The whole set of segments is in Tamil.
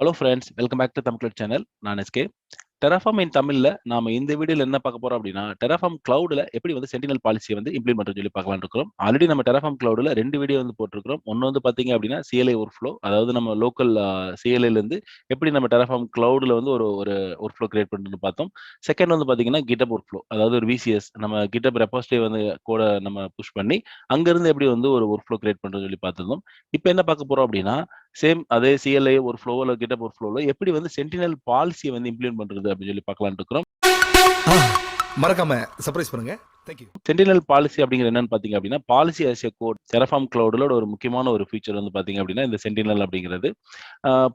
Hello friends welcome back to Tamil channel நான் எஸ்கே டெராஃபார்ம் இன் தமிழில் நாம இந்த வீடியோவில் என்ன பார்க்க போறோம் அப்படின்னா டெராஃபார்ம் க்ளவுடில் எப்படி வந்து சென்டினல் பாலிசியை வந்து இம்ப்ளிமெண்ட் பண்ண சொல்லி பார்க்கலாம் இருக்கிறோம். ஆல்ரெடி நம்ம டெராஃபார்ம் கிளவுட்ல ரெண்டு வீடியோ வந்து போட்டிருக்கிறோம். ஒன்று வந்து பார்த்தீங்க அப்படின்னா சிஎல்ஐ ஒர்க் ஃப்ளோ அதாவது நம்ம லோக்கல் சிஎல்ஐலேருந்து எப்படி நம்ம டெராஃபார்ம் க்ளவுடில் வந்து ஒரு ஒரு ஒர்க் ஃப்ளோ கிரியேட் பண்ணுறது பார்த்தோம். செகண்ட் வந்து பார்த்தீங்கன்னா கிட்டப் ஒர்க் ஃப்ளோ அதாவது ஒரு விசிஎஸ் நம்ம கிட்டப் ரெப்போஸ்டே வந்து கூட நம்ம புஷ் பண்ணி அங்கேருந்து எப்படி வந்து ஒரு ஒர்க் ஃப்ளோ கிரியேட் பண்ணுறதுன்னு சொல்லி பார்த்துருந்தோம். இப்போ என்ன பார்க்க போகிறோம் அப்படின்னா சேம் அதே சிஎல்ஐ ஒரு ஃப்ளோவில் கிட்ட ஒரு ஃப்ளோவில் எப்படி வந்து சென்டினல் பாலிசியை வந்து இம்ப்ளிமெண்ட் பண்றது அப்படின்னு சொல்லி பார்க்கலாம்னு இருக்கிறோம். மறக்காம சர்ப்ரைஸ் பண்ணுங்க. தேங்க்யூ சென்டினல் பாலிசி அப்படிங்கிற என்னன்னு பாத்தீங்க அப்படின்னா பாலிசி ஆஸ் கோட் செரஃபார்ம் கிளவுடோட ஒரு முக்கியமான ஒரு ஃபீச்சர் வந்து பாத்தீங்க அப்படின்னா இந்த சென்டினல் அப்படிங்கிறது.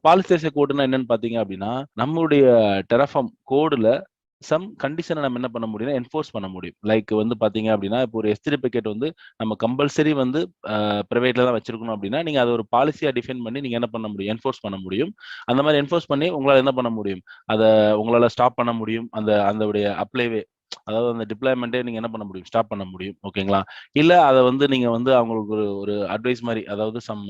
பாலிசி ஆஸ் கோடுனா என்னன்னு பாத்தீங்க அப்படின்னா நம்மளுடைய டெரஃபார்ம் கோடுல சம் கண்டிஷனை நம்ம என்ன பண்ண முடியும்னா என்ஃபோர்ஸ் பண்ண முடியும். லைக் வந்து பாத்தீங்க அப்படின்னா இப்போ ஒரு எஸ்திரி பேக்கெட் வந்து நம்ம கம்பல்சரி வந்து ப்ரைவேட்ல தான் வச்சிருக்கணும் அப்படின்னா நீங்க அதை ஒரு பாலிசியா டிஃபைன் பண்ணி நீங்க என்ன பண்ண முடியும்? என்ஃபோர்ஸ் பண்ண முடியும். அந்த மாதிரி என்ஃபோர்ஸ் பண்ணி உங்களால என்ன பண்ண முடியும்? அதை உங்களால ஸ்டாப் பண்ண முடியும். அந்த அந்த அப்ளைவே அதாவது அந்த டிப்ளாய்மெண்ட்டே நீங்க என்ன பண்ண முடியும்? ஸ்டாப் பண்ண முடியும். ஓகேங்களா? இல்ல அதை வந்து நீங்க வந்து அவங்களுக்கு ஒரு ஒரு அட்வைஸ் மாதிரி அதாவது சம்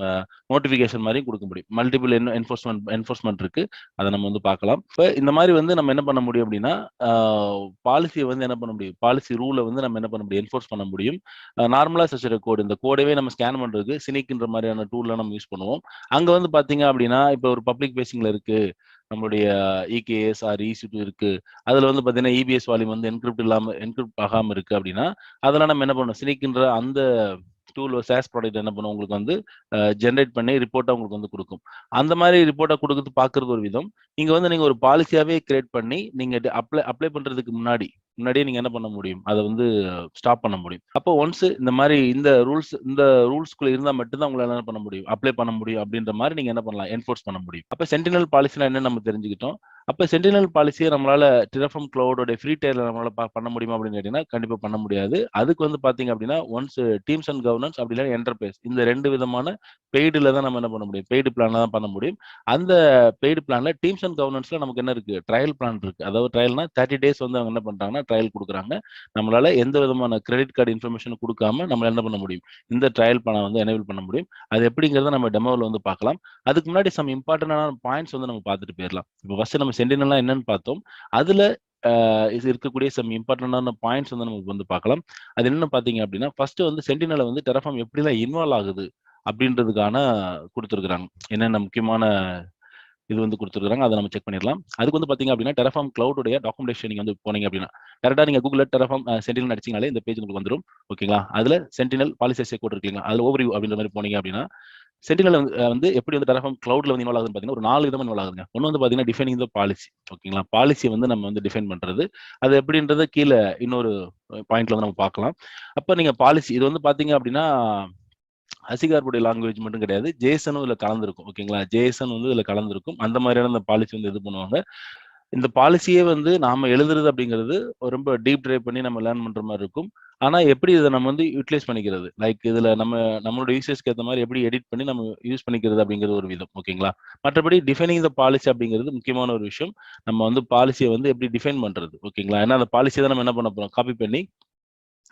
நோட்டிபிகேஷன் மாதிரி கொடுக்க முடியும். மல்டிபிள் என்ஃபோர்ஸ்மெண்ட் என்ஃபோர்ஸ்மெண்ட் இருக்கு. அதை நம்ம வந்து பார்க்கலாம். இப்போ இந்த மாதிரி வந்து நம்ம என்ன பண்ண முடியும் அப்படின்னா பாலிசியை வந்து என்ன பண்ண முடியும்? பாலிசி ரூலை வந்து நம்ம என்ன பண்ண முடியும்? என்ஃபோர்ஸ் பண்ண முடியும். நார்மலா சச்சர கோடு இந்த கோடவே நம்ம ஸ்கேன் பண்றதுக்கு சினிக்குன்ற மாதிரியான டூல்லாம் நம்ம யூஸ் பண்ணுவோம். அங்க வந்து பாத்தீங்க அப்படின்னா இப்போ ஒரு பப்ளிக் பேசிங்ல இருக்கு. நம்மளுடைய இகேஎஸ் ஆர் இசிட்டு இருக்கு. அதுல வந்து பாத்தீங்கன்னா இபிஎஸ் வால்யூம் வந்து என்கிரிப்ட் இல்லாம என்கிரிப்ட் ஆகாம இருக்கு அப்படின்னா அதெல்லாம் நம்ம என்ன பண்ணணும்? சினிக்கின்ற அந்த டூல் சேஸ் ப்ராடக்ட் என்ன பண்ணும் உங்களுக்கு வந்து ஜென்ரேட் பண்ணி ரிப்போர்ட்டா உங்களுக்கு வந்து கொடுக்கும். அந்த மாதிரி ரிப்போர்ட்டா கொடுக்குறது பாக்குறது ஒரு விதம். இங்க வந்து நீங்க ஒரு பாலிசியாவே கிரியேட் பண்ணி நீங்க அப்ளை அப்ளை பண்றதுக்கு முன்னாடி முன்னாடியே நீங்க என்ன பண்ண முடியும்? அதை வந்து ஸ்டாப் பண்ண முடியும். அப்போ ஒன்ஸ் இந்த மாதிரி இந்த ரூல்ஸ் இந்த ரூல்ஸ்குள்ள இருந்தா மட்டும்தான் உங்களால என்ன பண்ண முடியும்? அப்ளை பண்ண முடியும்? அப்படின்ற மாதிரி நீங்க என்ன பண்ணலாம்? என்ஃபோர்ஸ் பண்ண முடியும். அப்ப சென்டினல் பாலிசினா என்ன நம்ம தெரிஞ்சுக்கிட்டோம். அப்ப சென்டினல் பாலிசியை நம்மளால டிரஃபம் கிளவுடோட ஃப்ரீ டயர்ல நம்மளால பண்ண முடியுமா அப்படின்னு கேட்டீங்கன்னா கண்டிப்பா பண்ண முடியாது. அதுக்கு வந்து பாத்தீங்க அப்படின்னா ஒன்ஸ் டீம்ஸ் அண்ட் கவர்னன்ஸ் அப்படி இல்லைன்னா என்டர்பிரைஸ் இந்த ரெண்டு விதமான பெய்டுல தான் நம்ம என்ன பண்ண முடியும்? பெய்டு பிளான்ல தான் பண்ண முடியும். அந்த பெய்டு பிளான்ல டீம்ஸ் அண்ட் கவர்னன்ஸ்ல நமக்கு என்ன இருக்கு? ட்ரையல் பிளான் இருக்கு. அதாவது ட்ரையல்னா தேர்ட்டி டேஸ் வந்து அவங்க என்ன பண்றாங்கன்னா ட்ரையல் கொடுக்குறாங்க. நம்மளால எந்த விதமான கிரெடிட் கார்டு இன்ஃபர்மேஷன் கொடுக்காம நம்ம என்ன பண்ண முடியும்? இந்த ட்ரையல் பிளானை வந்து எனேபிள் பண்ண முடியும். அது எப்படிங்கிறத நம்ம டெமோவில் வந்து பார்க்கலாம். அதுக்கு முன்னாடி சம் இம்பார்ட்டன்டான பாயிண்ட்ஸ் வந்து நம்ம பார்த்துட்டு போயிடலாம். இப்போ ஃபர்ஸ்ட் நம்ம சென்டினல்லாம் என்னன்னு பார்த்தோம். அதுல இது இருக்கக்கூடிய சம் இம்பார்ட்டண்டான பாயிண்ட்ஸ் வந்து நமக்கு வந்து பார்க்கலாம். அது என்னன்னு பார்த்தீங்க அப்படின்னா ஃபர்ஸ்ட் வந்து சென்டினல வந்து டெரஃபார்ம் எப்படிலாம் இன்வால்வ் ஆகுது அப்படின்றதுக்கான கொடுத்துருக்குறாங்க. என்னென்ன முக்கியமான இது வந்து கொடுத்துருக்காங்க அதை நம்ம செக் பண்ணிடலாம். அதுக்கு வந்து பார்த்தீங்க அப்படின்னா டெரஃபார்ம் கிளவுடைய டாக்குமெண்டேஷன் நீங்கள் வந்து போனீங்க அப்படின்னா டேரக்டா நீங்க கூகுளில் டெரஃபார்ம் சென்டினல் அடிச்சிங்கனாலே இந்த பேஜ் உங்களுக்கு வந்துடும். ஓகேங்களா? அதுல சென்டினல் பாலிசி கோட் இருக்கீங்களா அதில் ஓவர்வியூ அப்படின்ற மாதிரி போனீங்க அப்படின்னா சென்டினல் வந்து எப்படி வந்து டெரஃபார்ம் கிளவுட்ல வந்து இன்வால்வ் ஆகுதுன்னு பாத்தீங்கன்னா ஒரு நாலு விதமா இன்வால்வ் ஆகுதுங்க. ஒன்று வந்து பாத்தீங்கன்னா டிஃபைனிங் த பாலிசி ஓகேங்களா பாலிசி வந்து நம்ம வந்து டிஃபைன் பண்றது. அது எப்படின்றத கீழே இன்னொரு பாயிண்ட்ல வந்து நம்ம பார்க்கலாம். அப்ப நீங்க பாலிசி இது வந்து பாத்தீங்க அப்படின்னா அசிகார்புடைய லாங்குவேஜ் மட்டும் கிடையாது. ஜேசனும் இதுல கலந்துருக்கும் ஓகேங்களா ஜேசன் வந்து இதுல கலந்துருக்கும். அந்த மாதிரியான அந்த பாலிசி வந்து இது பண்ணுவாங்க. இந்த பாலிசியே வந்து நாம எழுதுறது அப்படிங்கிறது ரொம்ப டீப் ட்ரைவ் பண்ணி நம்ம லேர்ன் பண்ற மாதிரி இருக்கும். ஆனா எப்படி இதை நம்ம வந்து யூட்டிலைஸ் பண்ணிக்கிறது? லைக் இதுல நம்ம நம்மளோட யூசேஜ்க்கு ஏற்ற மாதிரி எப்படி எடிட் பண்ணி நம்ம யூஸ் பண்ணிக்கிறது அப்படிங்கிறது ஒரு விதம் ஓகேங்களா மற்றபடி டிஃபைனிங் த பாலிசி அப்படிங்கிறது முக்கியமான ஒரு விஷயம். நம்ம வந்து பாலிசியை வந்து எப்படி டிஃபைன் பண்றது ஓகேங்களா ஏன்னா அந்த பாலிசியை தான் நம்ம என்ன பண்ண போறோம்? காப்பி பண்ணி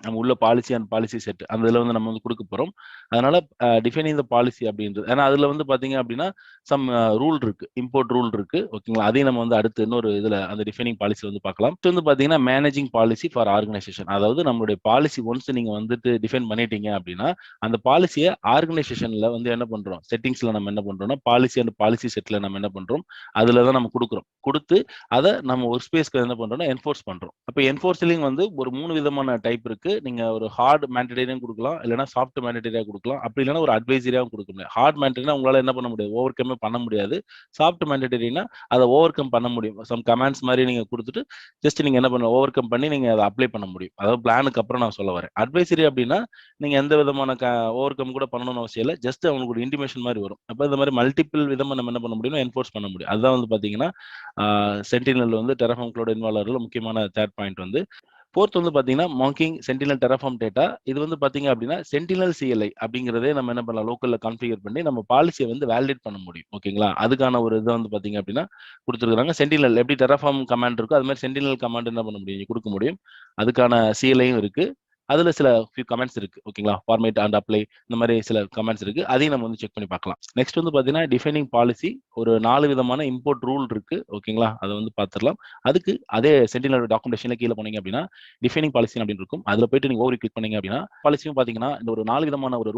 நம்ம உள்ள பாலிசி அண்ட் பாலிசி செட் அந்த இதில் வந்து நம்ம வந்து கொடுக்க போகிறோம் அதனால டிஃபைனிங் த பாலிசி அப்படின்றது. ஏன்னா அதில் வந்து பார்த்தீங்க அப்படின்னா சம் ரூல் இருக்கு. இம்போர்ட் ரூல் இருக்கு. ஓகேங்களா அதையும் நம்ம வந்து அடுத்து இன்னொரு இதில் அந்த டிஃபைனிங் பாலிசி வந்து பார்க்கலாம். இது வந்து பார்த்தீங்கன்னா மேனேஜிங் பாலிசி ஃபார் ஆர்கனைசேஷன் அதாவது நம்மளுடைய பாலிசி ஒன்ஸ் நீங்கள் வந்துட்டு டிஃபைன் பண்ணிட்டீங்க அப்படின்னா அந்த பாலிசியை ஆர்கனைசேஷனில் வந்து என்ன பண்ணுறோம் செட்டிங்ஸில் நம்ம என்ன பண்ணுறோம்னா பாலிசி அண்ட் பாலிசி செட்டில் நம்ம என்ன பண்ணுறோம் அதில் தான் நம்ம கொடுக்குறோம். கொடுத்து அதை நம்ம ஒரு ஸ்பேஸ்க்கு என்ன பண்ணுறோம்னா என்ஃபோர்ஸ் பண்ணுறோம் அப்போ என்ஃபோர்ஸ்லிங் வந்து ஒரு மூணு விதமான டைப் இருக்கு. இருக்கு. நீங்க ஒரு ஹார்ட் மேண்டடரியும் கொடுக்கலாம். இல்லைனா சாஃப்ட் மேண்டடரியா கொடுக்கலாம். அப்படி இல்லைன்னா ஒரு அட்வைசரியாவும் கொடுக்க முடியும் ஹார்ட் மேண்டடரினா உங்களால என்ன பண்ண முடியாது? ஓவர் கம்மே பண்ண முடியாது. சாஃப்ட் மேண்டடரினா அதை ஓவர் கம் பண்ண முடியும். சம் கமெண்ட்ஸ் மாதிரி நீங்க கொடுத்துட்டு ஜஸ்ட் நீங்க என்ன பண்ண ஓவர் கம் பண்ணி நீங்க அதை அப்ளை பண்ண முடியும். அதாவது பிளானுக்கு அப்புறம் நான் சொல்ல வரேன். அட்வைசரி அப்படின்னா நீங்க எந்த விதமான ஓவர் கம் கூட பண்ணணும்னு அவசியம் இல்லை. ஜஸ்ட் அவங்களுக்கு ஒரு இன்டிமேஷன் மாதிரி வரும். அப்போ இந்த மாதிரி மல்டிபிள் விதமா நம்ம என்ன பண்ண முடியும் என்ஃபோர்ஸ் பண்ண முடியும். அதுதான் வந்து பாத்தீங்கன்னா சென்டினல் வந்து டெரஃபம் க்ளோட் இன்வால்வரில் முக்கியமான தேர்ட் பாயிண்ட் வந்து ஃபோர்த் வந்து பார்த்தீங்கன்னா மாங்கிங் சென்டினல் டெரஃபார்ம் டேட்டா இது வந்து பார்த்தீங்க அப்படின்னா சென்டினல் சிஎல்ஐ அப்படிங்கிறதே நம்ம என்ன பண்ணலாம் லோக்கலில் கான்ஃபிகர் பண்ணி நம்ம பாலிசியை வந்து வேலிடேட் பண்ண முடியும். ஓகேங்களா? அதுக்கான ஒரு இதை வந்து பார்த்தீங்க அப்படின்னா கொடுத்துருக்காங்க சென்டினல் எப்படி டெரஃபார்ம் கமாண்ட் இருக்கோ அது மாதிரி சென்டினல் கமாண்ட் என்ன பண்ண முடியும்? கொடுக்க முடியும். அதுக்கான சிஎல்ஐயும் இருக்குது அதில் சில ஃபியூ கமெண்ட்ஸ் இருக்குது ஓகேங்களா? ஃபார்மேட் அண்ட் அப்ளை இந்த மாதிரி சில கமெண்ட்ஸ் இருக்குது அதையும் நம்ம வந்து செக் பண்ணி பார்க்கலாம். நெக்ஸ்ட் வந்து பார்த்தீங்கன்னா டிஃபைனிங் பாலிசி ஒரு நாலு விதமான இம்போர்ட் ரூல் இருக்கு. ஓகேங்களா அதை வந்து பார்த்துடலாம் அதுக்கு அதே சென்டினல் டாக்குமெண்டேஷன்ல கீழே போனீங்க அப்படின்னா டிஃபைனிங் பாலிசி அப்படின்னு இருக்கும். அதுல போயிட்டு நீங்க ஓவர் கிளிக் பண்ணீங்க அப்படின்னா பாலிசியும் பாத்தீங்கன்னா இந்த ஒரு நாலு விதமான ஒரு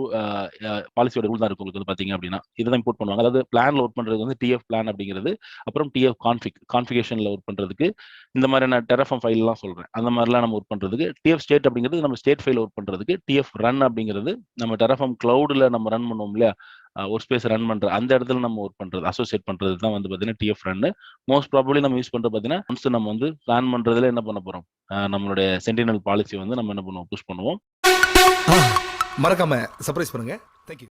பாலிசியோட ரூல் தான் இருக்கும் உங்களுக்கு வந்து பாத்தீங்க அப்படின்னா. இதுதான் இம்போர்ட் பண்ணுவாங்க. அதாவது பிளான்ல ஒர்க் பண்றது வந்து டிஎஃப் பிளான் அப்படிங்கிறது அப்புறம் டிஎஃப் கான்ஃபிக் கான்ஃபிகேஷன்ல ஒர்க் பண்றதுக்கு இந்த மாதிரியான டெரஃபம் ஃபைல் எல்லாம் சொல்றேன். அந்த மாதிரிலாம் நம்ம ஒர்க் பண்றதுக்கு டிஎஃப் ஸ்டேட் அப்படிங்கிறது நம்ம ஸ்டேட் ஃபைல் ஒர்க் பண்றதுக்கு டிஎஃப் ரன் அப்படிங்கிறது நம்ம டெரஃபம் கிளவுடில் நம்ம ரன் பண்ணுவோம் இல்லையா? ஒரு ஸ்பேஸ் ரன் பண்ற அந்த இடத்துல நம்ம ஒர்க் பண்றது அசோசியேட் பண்றது தான் வந்து பாத்தீங்கன்னா டிஎஃப் ரன்னு மோஸ்ட் ப்ராபப்ளி நம்ம யூஸ் பண்ணுறது பாத்தீங்கன்னா once நம்ம வந்து பிளான் பண்றதுல என்ன பண்ண போறோம்? நம்மளுடைய சென்டினல் பாலிசி வந்து நம்ம என்ன பண்ணுவோம்? புஷ் பண்ணுவோம். மறக்காம சர்ப்ரைஸ் பண்ணுங்க. தேங்க்யூ